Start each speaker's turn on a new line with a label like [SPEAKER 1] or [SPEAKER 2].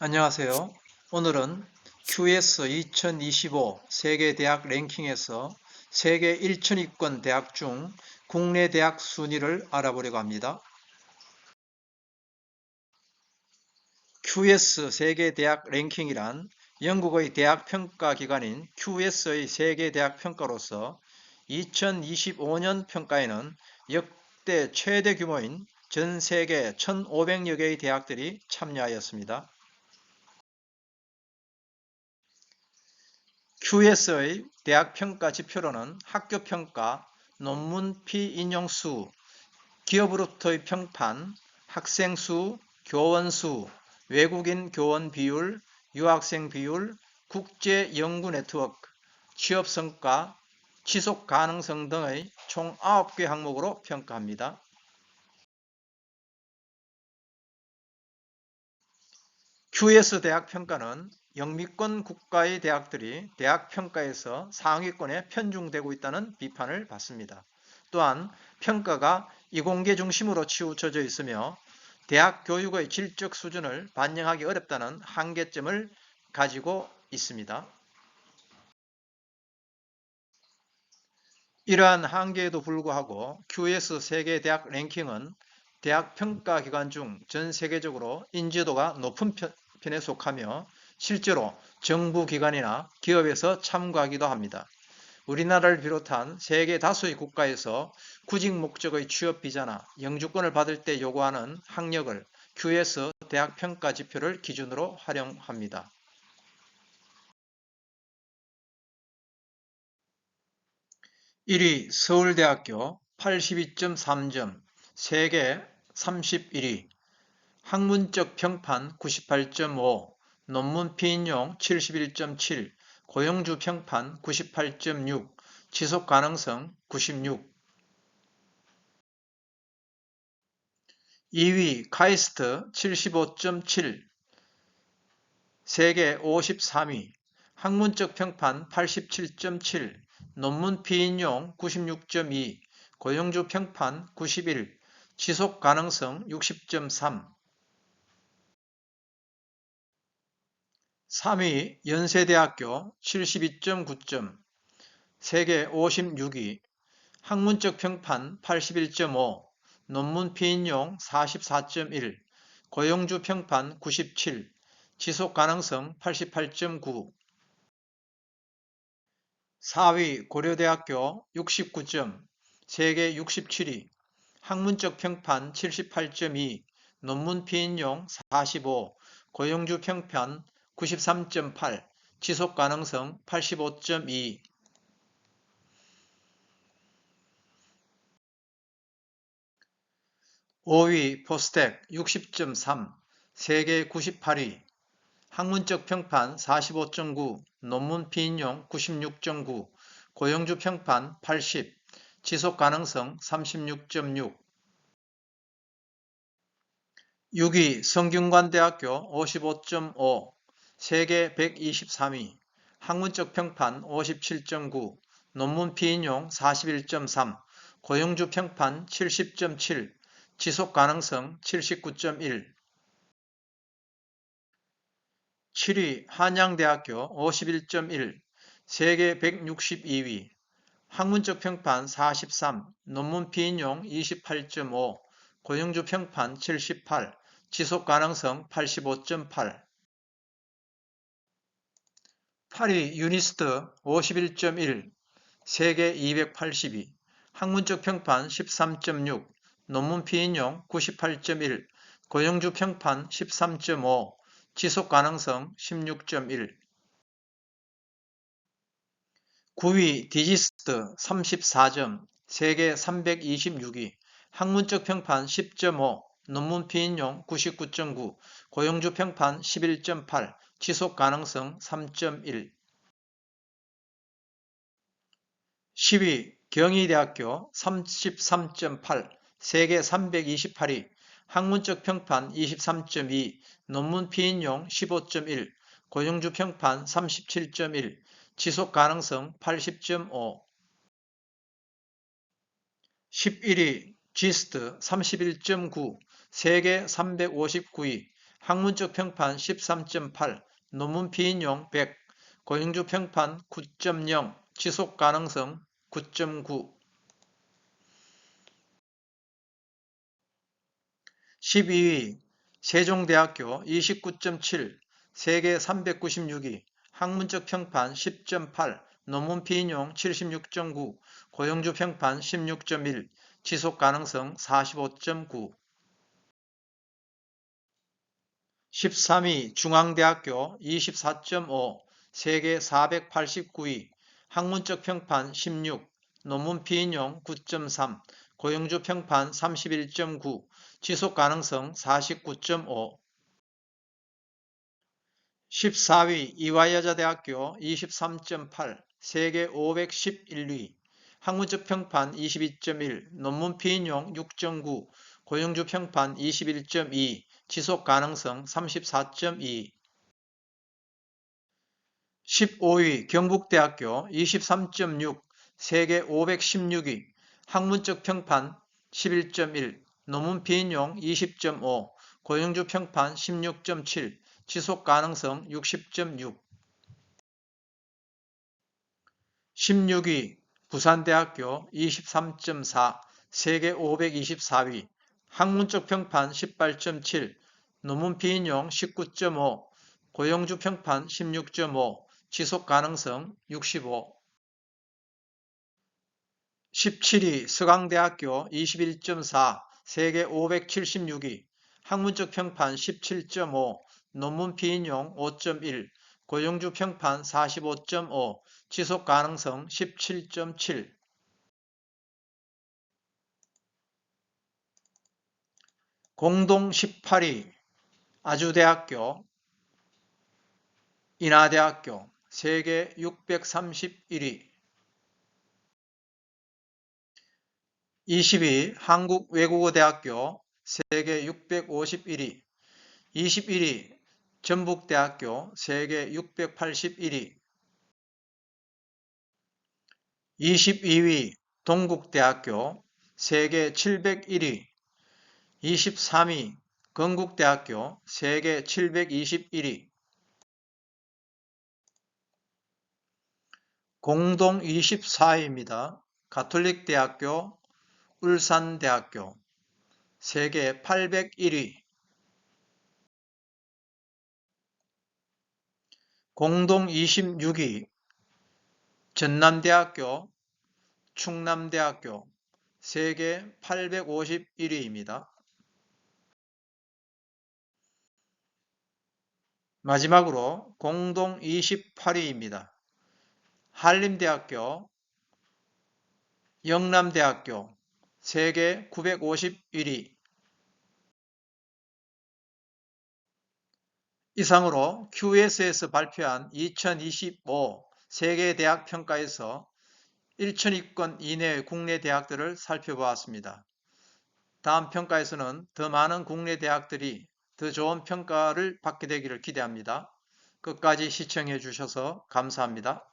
[SPEAKER 1] 안녕하세요. 오늘은 QS 2025 세계 대학 랭킹에서 세계 1천위권 대학 중 국내 대학 순위를 알아보려고 합니다. QS 세계 대학 랭킹이란 영국의 대학 평가 기관인 QS의 세계 대학 평가로서 2025년 평가에는 역대 최대 규모인 전 세계 1,500여 개의 대학들이 참여하였습니다. QS의 대학 평가 지표로는 학교 평가, 논문 피인용 수, 기업으로부터의 평판, 학생 수, 교원 수, 외국인 교원 비율, 유학생 비율, 국제 연구 네트워크, 취업 성과, 지속 가능성 등의 총 9개 항목으로 평가합니다. QS 대학 평가는 영미권 국가의 대학들이 대학 평가에서 상위권에 편중되고 있다는 비판을 받습니다. 또한 평가가 이공계 중심으로 치우쳐져 있으며 대학 교육의 질적 수준을 반영하기 어렵다는 한계점을 가지고 있습니다. 이러한 한계에도 불구하고 QS 세계 대학 랭킹은 대학 평가 기관 중 전 세계적으로 인지도가 높은 편에 속하며 실제로 정부 기관이나 기업에서 참가하기도 합니다. 우리나라를 비롯한 세계 다수의 국가에서 구직 목적의 취업 비자나 영주권을 받을 때 요구하는 학력을 QS 대학 평가 지표를 기준으로 활용합니다. 1위 서울대학교 82.3점, 세계 31위, 학문적 평판 98.5, 논문 피인용 71.7, 고용주 평판 98.6, 지속 가능성 96. 2위 카이스트 75.7, 세계 53위, 학문적 평판 87.7, 논문 피인용 96.2, 고용주 평판 91, 지속 가능성 60.3. 3위 연세대학교 72.9점, 세계 56위, 학문적 평판 81.5, 논문 피인용 44.1, 고용주 평판 97, 지속 가능성 88.9. 4위 고려대학교 69점, 세계 67위, 학문적 평판 78.2, 논문 피인용 45, 고용주 평판 93.8, 지속 가능성 85.2. (5위) 포스텍 60.3, 세계 98위, 학문적 평판 45.9, 논문 피인용 96.9, 고용주 평판 80, 지속 가능성 36.6. 6위 성균관대학교 55.5, 세계 123위, 학문적 평판 57.9, 논문 피인용 41.3, 고용주 평판 70.7, 지속 가능성 79.1. 7위 한양대학교 51.1, 세계 162위, 학문적 평판 43, 논문 피인용 28.5, 고용주 평판 78, 지속 가능성 85.8. 8위 유니스트 51.1, 세계 282, 학문적 평판 13.6, 논문 피인용 98.1, 고용주 평판 13.5, 지속 가능성 16.1. 9위 디지스트 34점, 세계 326위, 학문적 평판 10.5, 논문 피인용 99.9, 고용주 평판 11.8, 지속 가능성 3.1 10위 경희대학교 33.8 세계 328위 학문적 평판 23.2 논문 피인용 15.1 고용주 평판 37.1 지속 가능성 80.5 11위 지스트 31.9 세계 359위 학문적 평판 13.8, 논문 피인용 100, 고영주 평판 9.0, 지속 가능성 9.9 12위 세종대학교 29.7, 세계 396위, 학문적 평판 10.8, 논문 피인용 76.9, 고영주 평판 16.1, 지속 가능성 45.9 13위 중앙대학교 24.5, 세계 489위, 학문적 평판 16, 논문 피인용 9.3, 고영주 평판 31.9, 지속 가능성 49.5 14위 이화여자대학교 23.8, 세계 511위, 학문적 평판 22.1, 논문 피인용 6.9, 고영주 평판 21.2, 지속 가능성 34.2 15위 경북대학교 23.6, 세계 516위, 학문적 평판 11.1, 논문 비인용 20.5, 고영주 평판 16.7, 지속 가능성 60.6 16위 부산대학교 23.4, 세계 524위, 학문적 평판 18.7, 논문 비인용 19.5, 고영주 평판 16.5, 지속 가능성 65 17위 서강대학교 21.4, 세계 576위, 학문적 평판 17.5, 논문 피인용 5.1, 고용주 평판 45.5, 지속 가능성 17.7 공동 18위 아주대학교, 인하대학교, 세계 631위. 20위 한국외국어대학교 세계 651위. 21위 전북대학교 세계 681위. 22위 동국대학교 세계 701위 23위 건국대학교 세계 721위 공동 24위입니다. 가톨릭대학교 울산대학교 세계 801위 공동 26위 전남대학교 충남대학교 세계 851위입니다. 마지막으로 공동 28위입니다. 한림대학교, 영남대학교, 세계 951위 이상으로 QS에서 발표한 2025 세계대학 평가에서 1천위권 이내의 국내 대학들을 살펴보았습니다. 다음 평가에서는 더 많은 국내 대학들이 더 좋은 평가를 받게 되기를 기대합니다. 끝까지 시청해 주셔서 감사합니다.